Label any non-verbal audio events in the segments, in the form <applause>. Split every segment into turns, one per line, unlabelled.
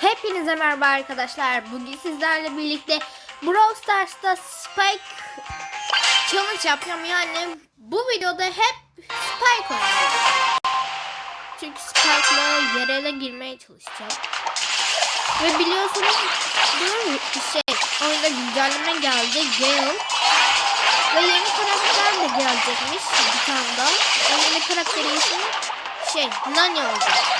Hepinize merhaba arkadaşlar. Bugün sizlerle birlikte Brawl Stars'ta Spike Challenge yapıyorum. Yani bu videoda hep Spike oynayacağım. Çünkü Spike'la yerele girmeye çalışacağım. Ve biliyorsunuz bunun şey oyunda güncelleme geldi. Gale. Ve yeni karakter de gelecekmiş. Bir tane daha. O yeni karakterin ismi şey Nani olacak.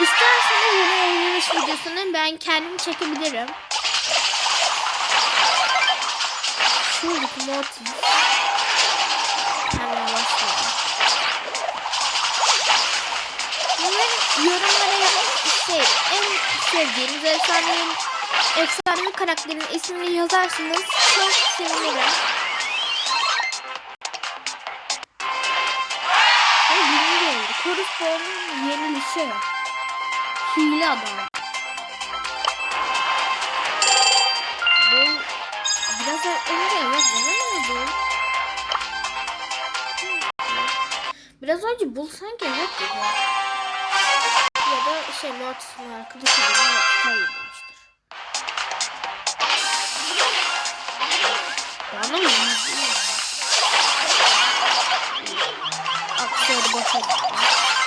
İsterseniz yeni oynanış videosunu ben kendim çekebilirim. Şuradaki motif. Hemen başlayalım. Ve yorumlara şey en sevdiğiniz efsanevi, efsanevi karakterin ismini yazarsanız çok sevinirim. Ve birinci oldu. Korusponun yenilişi. Hile adam. Bu biraz önce evet neden oldu? Biraz önce bul sanki evet dedi. Ya da şey Mortis'in arkadaşı bana hayır demiştir. Bana mı? Aksiyonu boşa gitti.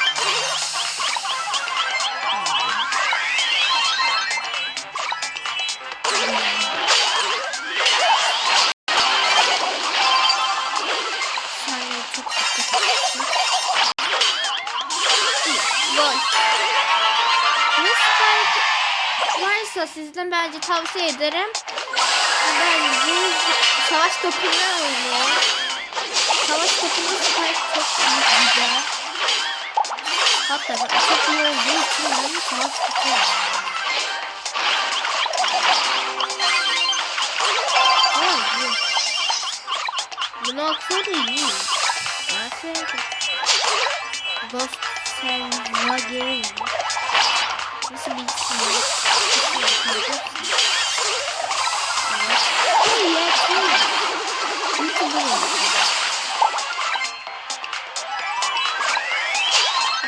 Varsa sizden bence tavsiye ederim. Bence savaş topunu oynayın. Savaş topunu Spike çok güzel. Hatta çok iyi olduğu için ben savaş topu. Bunu aksana iyi. Aferin. Ghost Selvagen. Nasıl bir isim Gol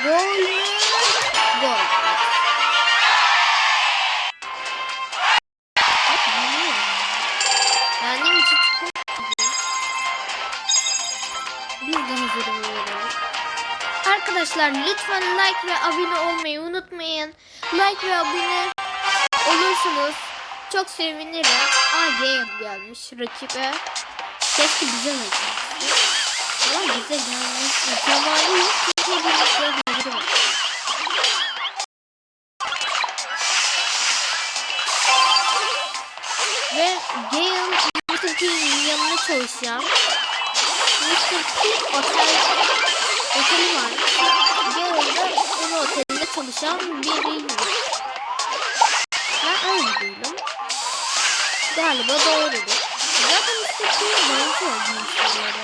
mü? Gol. Benim için çok. Biz de hazır oluyoruz. Arkadaşlar lütfen like ve abone olmayı unutmayın. Like ve abone olursunuz. Çok sevinirim. Gale gelmiş rakibe. Keşke bize gelmişti. Ama bize gelmiş ihtimali yok. Çünkü hazır var. Ve Gale Mr. P'nin yanına çalışacağım. Mr. P otel oteli var. Gale'da onun otelinde çalışan. Ben değilim. Galiba doğrudur. Zaten. P'ye benziyor giysileri.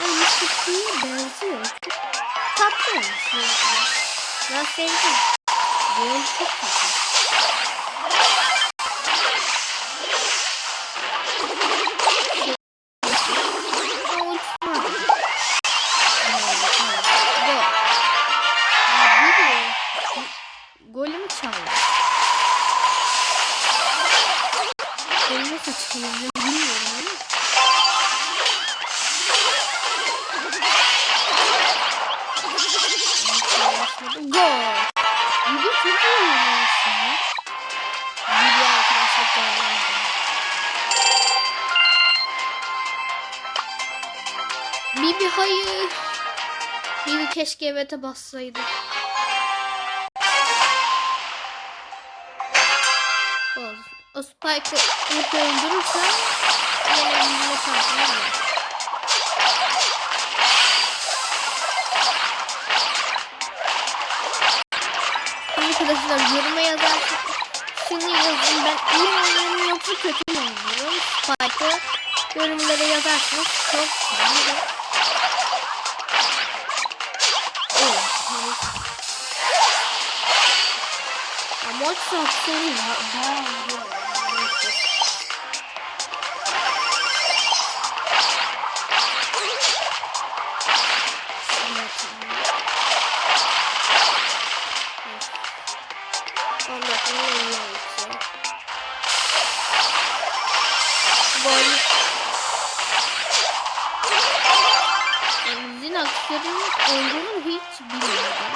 Yani. P'ye benziyor. Çok tatlı olmuş. Ben sevdim. Gale çok tatlı. Keşke evet'e bassaydı. Olsun. O Spike'ı hep öldürürsem yenebilme şansım var. Arkadaşlar yoruma yazarsanız şunu yazın ben iyi mi oynuyorum yoksa kötü mü oynuyorum Spike'ı yorumlara yazarsanız çok sevinirim. WhatsApp seni bayağı vuruyor. Boy. Yani bizim aksiyonun olduğunu hiç bilmiyordum.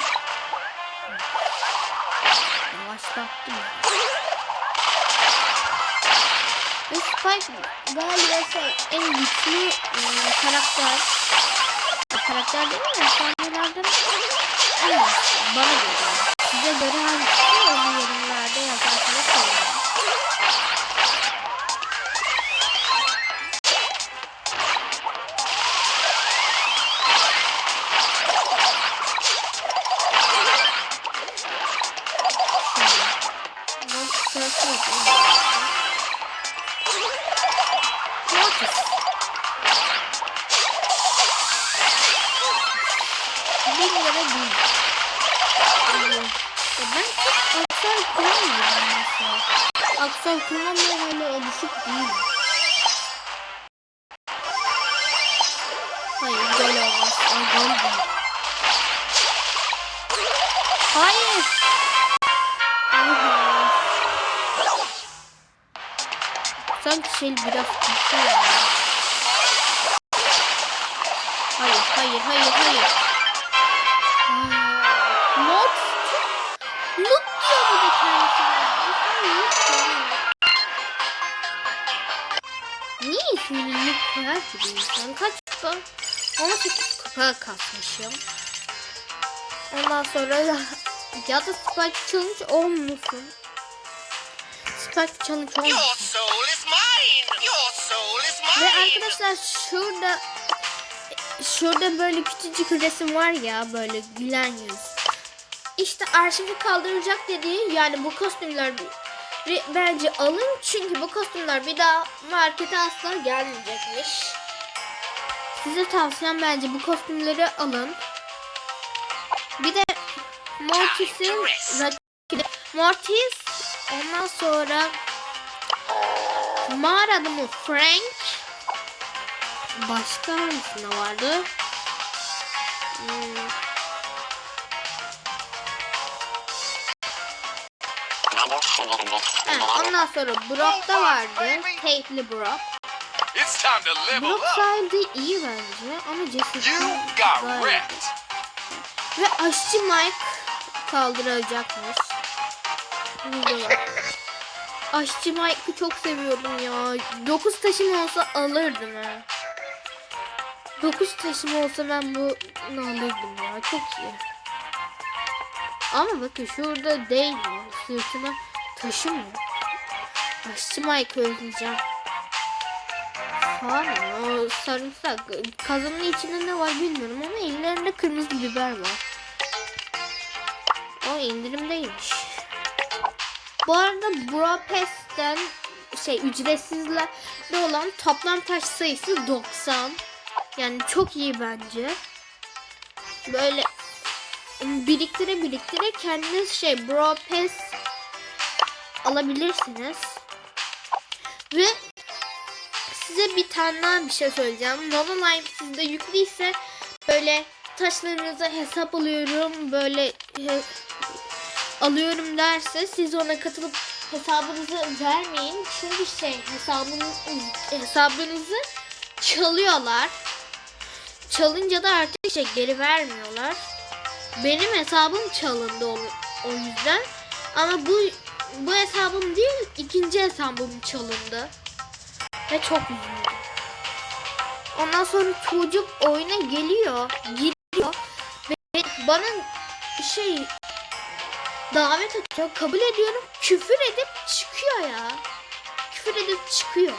Galiba şey, en güçlü e, karakter. Karakter değil mi? Sahnelerden en güçlü. Bana göre. Size göre hangisi yorumlarda yazarsanız Kullanmaya öyle alışık değilim. Hayır gol olmaz. Değil. Hayır. Sanki şey biraz ya. Hayır, hayır, hayır, hayır. Niye ismini koyar ki bir insan? Kaç kupa? 18 kupa kasmışım. Ondan sonra da <laughs> ya da Spike Challenge olmasın. Spike Challenge olmasın. Ve arkadaşlar şurada şurada böyle küçücük resim var ya böyle gülen yüz. İşte arşivi kaldıracak dediği yani bu kostümler bence alın çünkü bu kostümler bir daha markete asla gelmeyecekmiş. Size tavsiyem bence bu kostümleri alın. Bir de Mortis'in rakibi Mortis ondan sonra mağara adamı Frank başka hangisinde vardı? Hmm, ha, ondan sonra Brock da vardı. Tate'li Brock. Brock sayede iyi bence ama Jessica. Ve aşçı Mike kaldıracakmış. Burada <laughs> var. Aşçı Mike'ı çok seviyorum ya. 9 taşım olsa alırdım ha. 9 taşım olsa ben bunu alırdım ya. Çok iyi. Ama bakın şurada değil mi? Sırtına taşımıyor. Aşçı Mike'ı özleyeceğim. Falan? O sarımsak. Kazanın içinde ne var bilmiyorum ama ellerinde kırmızı biber var. O indirimdeymiş. Bu arada Budapest'ten şey ücretsizlerde olan toplam taş sayısı 90. Yani çok iyi bence. Böyle biriktire biriktire kendiniz şey Budapest alabilirsiniz. Ve size bir tane daha bir şey söyleyeceğim. Nonolive sizde yüklüyse böyle taşlarınıza hesap alıyorum böyle he- alıyorum derse siz ona katılıp hesabınızı vermeyin. Çünkü şey hesabınız, hesabınızı çalıyorlar. Çalınca da artık şey geri vermiyorlar. Benim hesabım çalındı o, o yüzden. Ama bu bu hesabım değil ikinci hesabım çalındı. Ve çok üzüldüm. Ondan sonra çocuk oyuna geliyor, giriyor ve bana şey davet atıyor, kabul ediyorum, küfür edip çıkıyor ya. Küfür edip çıkıyor.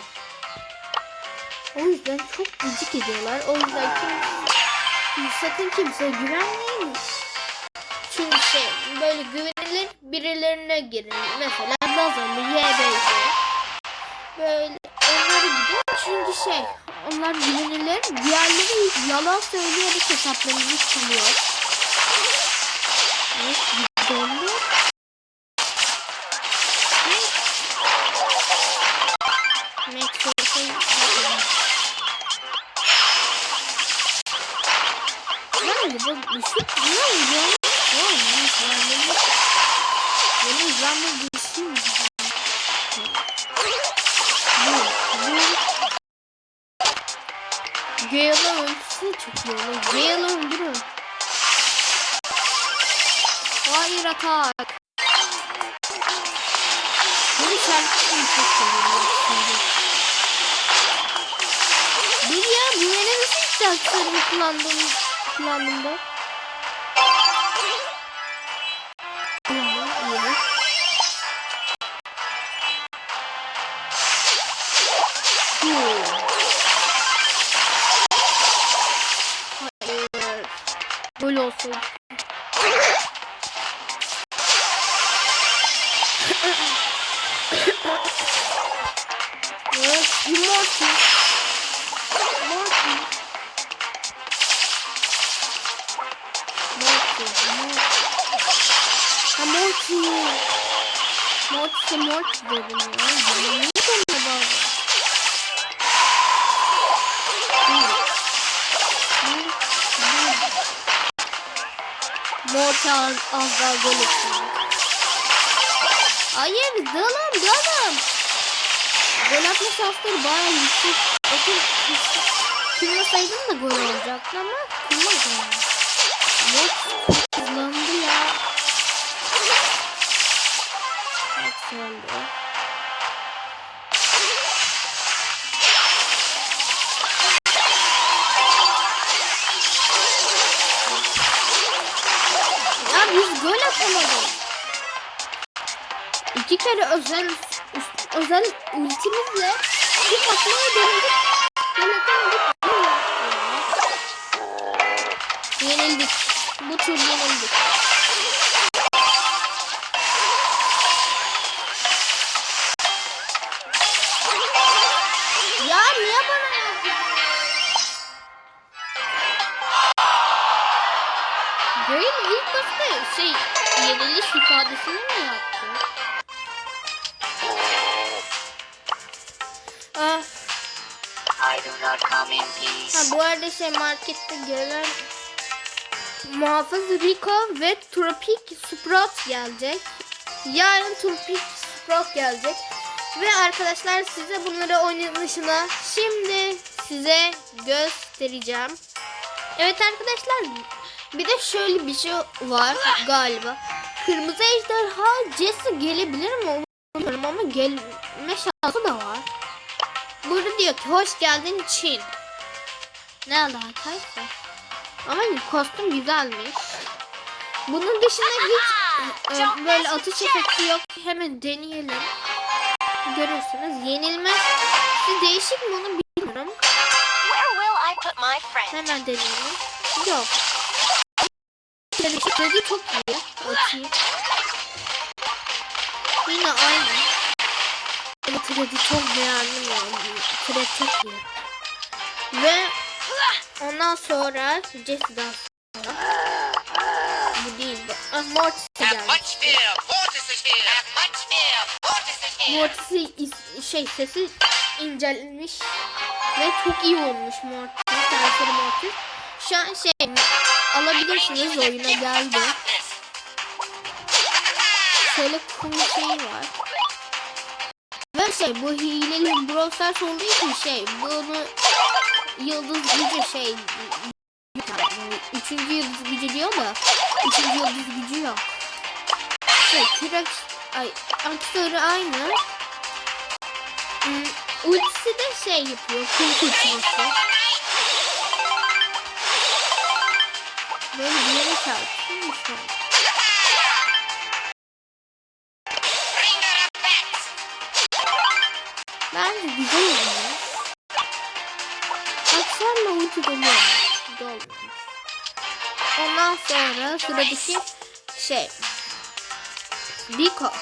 O yüzden çok gıcık ediyorlar. O yüzden kim, sakın kimseye güvenmeyin. Çünkü şey böyle güvenilir birilerine girin. Mesela Lazer'lı YBC. Böyle onları gidiyor. Çünkü şey onlar güvenilir. Diğerleri yalan söyleyerek hesaplarınızı çalıyor. Evet, Düşeyim. Bu. Bu. Gale'ın ultisi çok iyi olur. Gale öldürün. Hayır atak. Bunu şarkısını çok seviyorum. Bir ya bu ne nasıl derslerimi kullandım, kullandım Böyle olsun. Evet, Immortal. Morty. Morty, Morty. Ha Morty. Morty, Morty dedim ya. Morty az, az daha gol atıyor. Hayır, dalın, dalın. Gol atma şansları bayağı yüksek. Bakın, kırmasaydım da gol olacaktı ama kırmadım. Morty çok atamadık. İki kere özel özel ultimizle şut atmaya denedik. Attık. Yenildik. Bu tur yenildik. İfadesini mi yaptı? Ah, ha, bu arada şey markette gelen muhafız Rico ve Tropic Sprout gelecek. Yarın Tropic Sprout gelecek. Ve arkadaşlar size bunları oynanışına şimdi size göstereceğim. Evet arkadaşlar bir de şöyle bir şey var galiba. Kırmızı ejderha Jesse gelebilir mi? Bilmiyorum ama gelme şansı da var. Burada diyor ki hoş geldin Çin. Ne alakaysa. Ama kostüm güzelmiş. Bunun dışında hiç e, böyle atış efekti yok. Hemen deneyelim. Görürsünüz. Yenilmesi değişik mi onu bilmiyorum. Hemen deneyelim. Yok. Dedi çok iyi. Atayım. Yine aynı. Ama Thread'i çok beğendim yani. Thread çok iyi. Ve ondan sonra Jesse'den sonra bu değil bu. Ah, Mortis geldi. Mortis'i is- şey sesi incelmiş ve çok iyi olmuş Mortis. Serseri Mortis. Şu an şey alabilirsiniz oyuna geldi. Şöyle cool şey var. Ve şey bu hileli Brawl Stars olduğu için şey bunu yıldız gücü şey üçüncü yıldız gücü diyor da üçüncü yıldız gücü yok. Şey kürek ay aktörü aynı. Hmm, ultisi de şey yapıyor kum fırtınası. Böyle bir yere çarptın mı
pet.
Bence güzel olmuş. Akşamla ulti doluyor. Dolmuş. Ondan sonra sıradaki şey. Rico.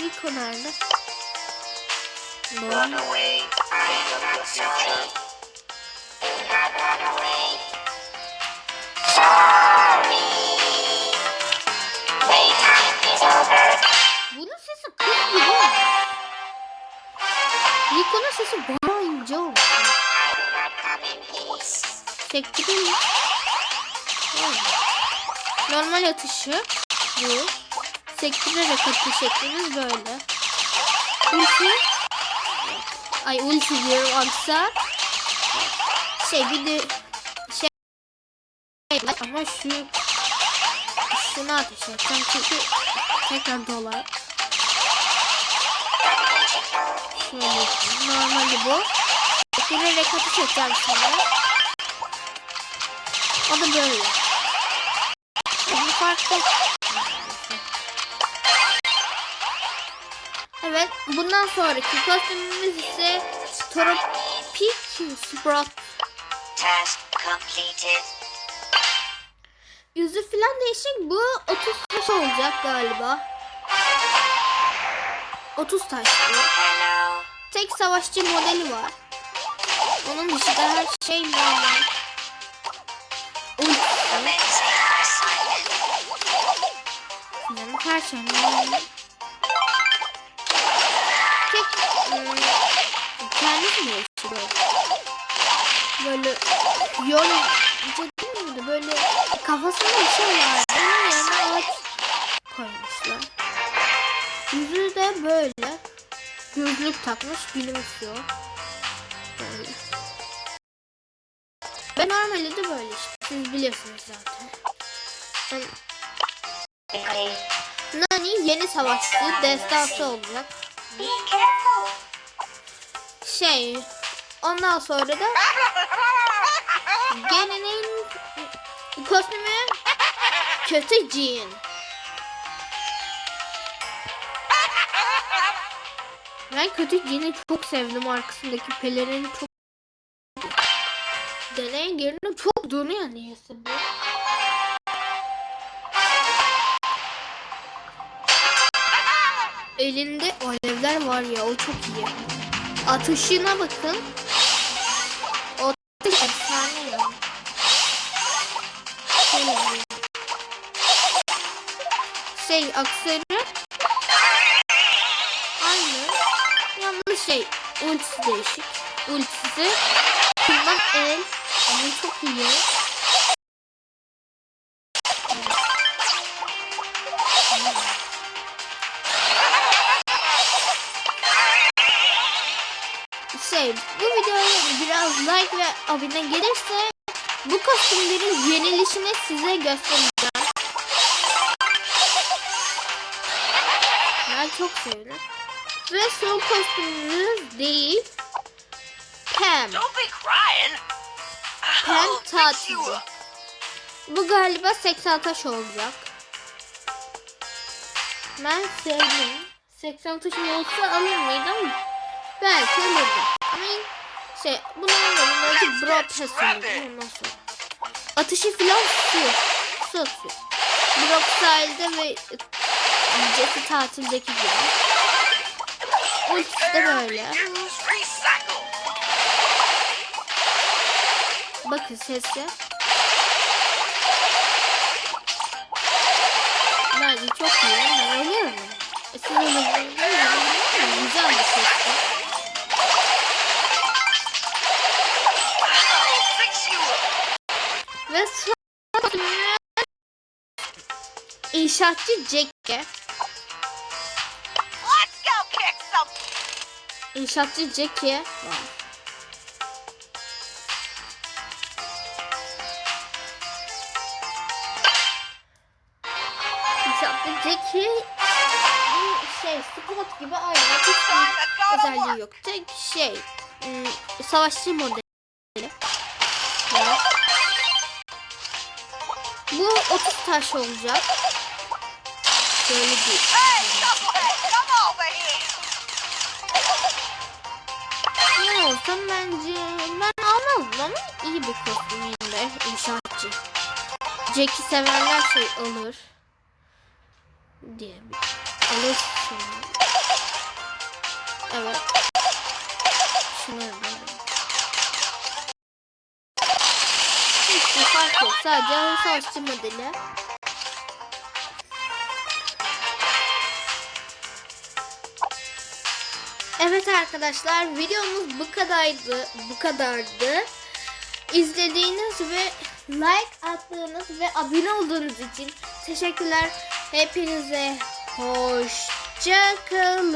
Rico nerede?
Run away, king of the
gibi. Rico'nun sesi bayağı ince olmuş. Normal atışı bu. Sektirerek atış ettiğiniz böyle. Ulti. Ay ulti diyorum aksa. Şey bir de Ama şu şunu ateş edeceğim çünkü tekrar dolar. Şöyle. Normali bu. Girerek ateş edeceğim şimdi. O da böyle. Bu farklı. Evet, bundan sonraki kostümümüz ise Tropik Sprout.
Task completed.
Yüzü falan değişik. Bu 30 taş olacak galiba. 30 taş bu.
Hello.
Tek savaşçı modeli var. Onun dışında her şey normal. Falan her şey. Tek ım, kendisi değişti böyle. Böyle yol değil miydi? Böyle kafasında bir şey var. Onun yerine ağaç koymuşlar. Yüzü de böyle. Gözlük takmış gülümsüyor. Böyle. Ben normalde de böyle işte. Siz biliyorsunuz zaten. Nani yeni savaşçı destansı olacak. Şey ondan sonra da <laughs> Geninin kostümü kötü cin. Ben kötü cini çok sevdim arkasındaki pelerini çok Deneyin yerine çok dönüyor niyeyse bu. Elinde alevler var ya o çok iyi. Atışına bakın. O atış efsane ya. Şey aksarı şey ultisi değişik. Ultisi bundan el ama çok iyi. Şey bu videoya biraz like ve abone gelirse bu kostümlerin yenilişini size göstereceğim. Ben çok sevdim. Ve son kostümümüz değil. Pam.
Don't be crying.
Pam tatilci. Bu galiba 80 taş olacak. Ben sevdim. 80 taşım olsa alır mıydım? Belki alırdım. Ama şey Brawl Pass alırdım ondan sonra. Atışı filan su. Su atıyor. Brock sahilde ve Jesse tatildeki gibi. Ultisi de böyle. Bakın sesi. Bence çok iyi. Ben oynuyorum. E, siz? Güzel bir sesi. Ve son İnşaatçı Jack'e. İnşaatçı Jack'e var. İnşaatçı Jack'i şey spot gibi aynı. Hiçbir özelliği yok. Tek şey ım, savaşçı modeli. Bu 30 taş olacak. Şöyle bir. Ne olsam bence ben almazdım iyi bir kostüm yine inşaatçı. Jack'i sevenler şey alır. Diye alır şunu. Evet. Şunu alalım. Hiçbir fark yok. Sadece savaşçı modeli. Evet arkadaşlar videomuz bu kadardı. Bu kadardı. İzlediğiniz ve like attığınız ve abone olduğunuz için teşekkürler. Hepinize hoşça kalın.